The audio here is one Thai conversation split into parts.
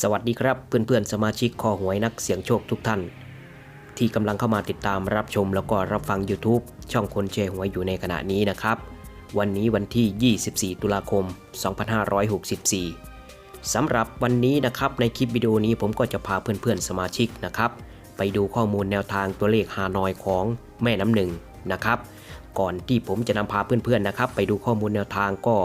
สวัสดีครับเพื่อนๆ สมาชิกคอหวยนักเสี่ยงโชคทุกท่าน ที่กำลังเข้ามาติดตามรับชมแล้วก็รับฟัง YouTube ช่องคนแชร์หวยอยู่ในขณะนี้นะครับ วันนี้วันที่ 24 ตุลาคม 2564 สำหรับวันนี้นะครับในคลิปวิดีโอนี้ผมก็จะพาเพื่อนๆ สมาชิกนะครับ ไปดูข้อมูลแนวทางตัวเลขฮานอยของแม่น้ำหนึ่งนะครับ ก่อนที่ผมจะนำพาเพื่อนๆนะครับ ไปดูข้อมูลแนวทางก็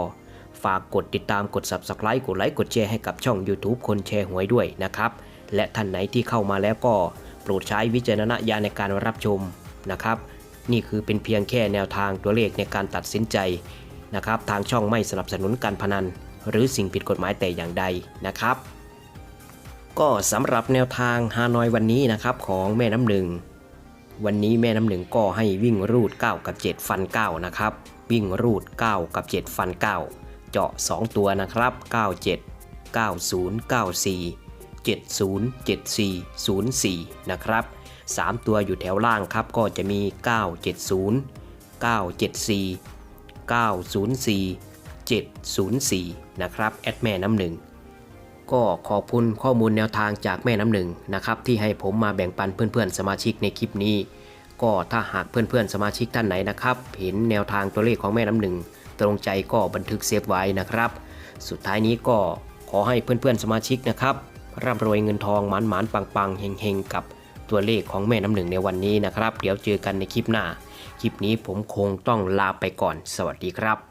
ฝากกดติดตามกด Subscribe กดไลค์กดแชร์ให้กับช่อง YouTube คนแชร์หวยด้วยนะครับ และท่านไหนที่เข้ามาแล้วก็โปรดใช้วิจารณญาณในการรับชมนะครับ นี่คือเป็นเพียงแค่แนวทางตัวเลขในการตัดสินใจนะครับ ทางช่องไม่สนับสนุนการพนัน หรือสิ่งผิดกฎหมายแต่อย่างใดนะครับ ก็สำหรับแนวทางฮานอยวันนี้นะครับของแม่น้ำหนึ่งวันนี้แม่น้ำหนึ่งก็ให้วิ่งรูด 9 กับ 7 ฟัน 9 นะครับ วิ่งรูด 9 กับ 7 ฟัน 9 เจาะ 2 ตัวนะครับ 97 90 94 70 74 04 นะครับ 3 ตัวอยู่แถวล่างครับก็จะมี 970 974 904 704 นะครับแอดแม่น้ำหนึ่งก็ขอบคุณข้อมูลแนวทางจากแม่น้ำหนึ่งนะครับที่ให้ผมมาแบ่งปันเพื่อนๆ สมาชิกในคลิปนี้ ก็ถ้าหากเพื่อนๆ สมาชิกท่านไหนนะครับ เห็นแนวทางตัวเลขของแม่น้ำหนึ่ง ตรงใจก็บันทึกเซฟไว้นะครับ สุดท้ายนี้ก็ขอให้เพื่อนๆสมาชิกนะครับร่ำรวยเงินทองหมานหมานปังปังๆเฮงๆ กับตัวเลขของแม่น้ำหนึ่งในวันนี้นะครับ เดี๋ยวเจอกันในคลิปหน้า คลิปนี้ผมคงต้องลาไปก่อน สวัสดีครับ